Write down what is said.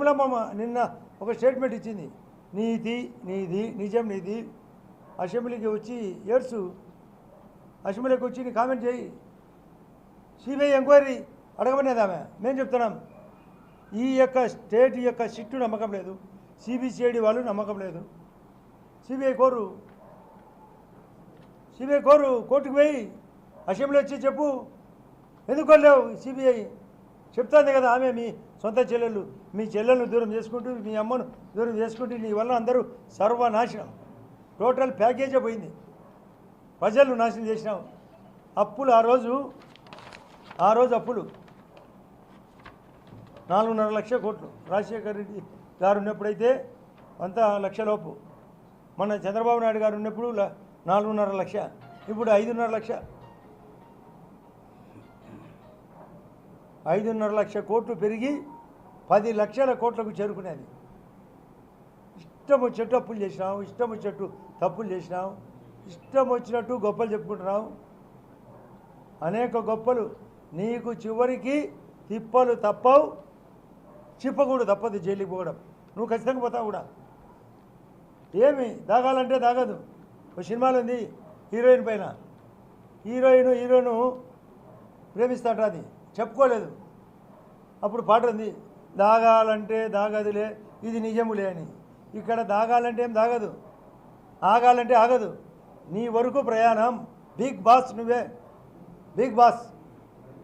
షర్మిలమ్మ నిన్న ఒక స్టేట్మెంట్ ఇచ్చింది. నీతి నీది నిజం నీది. అసెంబ్లీకి వచ్చి ఏడ్సు అసెంబ్లీకి వచ్చి నీ కామెంట్ చేయి. సిబిఐ ఎంక్వైరీ అడగమనేది ఆమె. మేము చెప్తున్నాం. ఈ యొక్క స్టేట్ యొక్క సిట్టు నమ్మకం లేదు. సిబిసిఐడి వాళ్ళు నమ్మకం లేదు. సిబిఐ కోరు. సిబిఐ కోరు. కోర్టుకు పోయి అసెంబ్లీ వచ్చి చెప్పు. ఎందుకు వెళ్ళావు సిబిఐ? చెప్తాంది కదా ఆమె మీ సొంత చెల్లెళ్ళు. మీ చెల్లెలను దూరం చేసుకుంటూ మీ అమ్మను దూరం చేసుకుంటూ నీ వల్ల అందరూ సర్వనాశనం. టోటల్ ప్యాకేజే పోయింది. ప్రజలు నాశనం చేసినావు అప్పులు ఆ రోజు ఆ రోజు అప్పులు. నాలుగున్నర లక్ష కోట్లు. రాజశేఖర్ రెడ్డి గారు ఉన్నప్పుడైతే అంత లక్షలోపు మన చంద్రబాబు నాయుడు గారు ఉన్నప్పుడు నాలుగున్నర లక్ష ఇప్పుడు ఐదున్నర లక్ష. ఐదున్నర లక్ష కోట్లు పెరిగి పది లక్షల కోట్లకు చేరుకునేది. ఇష్టం వచ్చేట్టు అప్పులు చేసినావు? ఇష్టం వచ్చేట్టు తప్పులు చేసినావు? ఇష్టం వచ్చినట్టు గొప్పలు చెప్పుకుంటున్నావు? అనేక గొప్పలు నీకు చివరికి తిప్పలు తప్పవు. చిప్పకూడదు తప్పదు జైలుకి పోవడం. నువ్వు ఖచ్చితంగా పోతావు కూడా. ఏమి? దాగాలంటే దాగదు. ఒక సినిమాలో ఉంది హీరోయిన్ పైన. హీరోయిన్ హీరోను ప్రేమిస్తాట అది చెప్పుకోలేదు. అప్పుడు పాట ఉంది దాగాలంటే దాగదులే ఇది నిజములే అని. ఇక్కడ దాగాలంటే ఏం దాగదు? ఆగాలంటే ఆగదు. నీ వరకు ప్రయాణం. బిగ్ బాస్ నువ్వే. Big boss.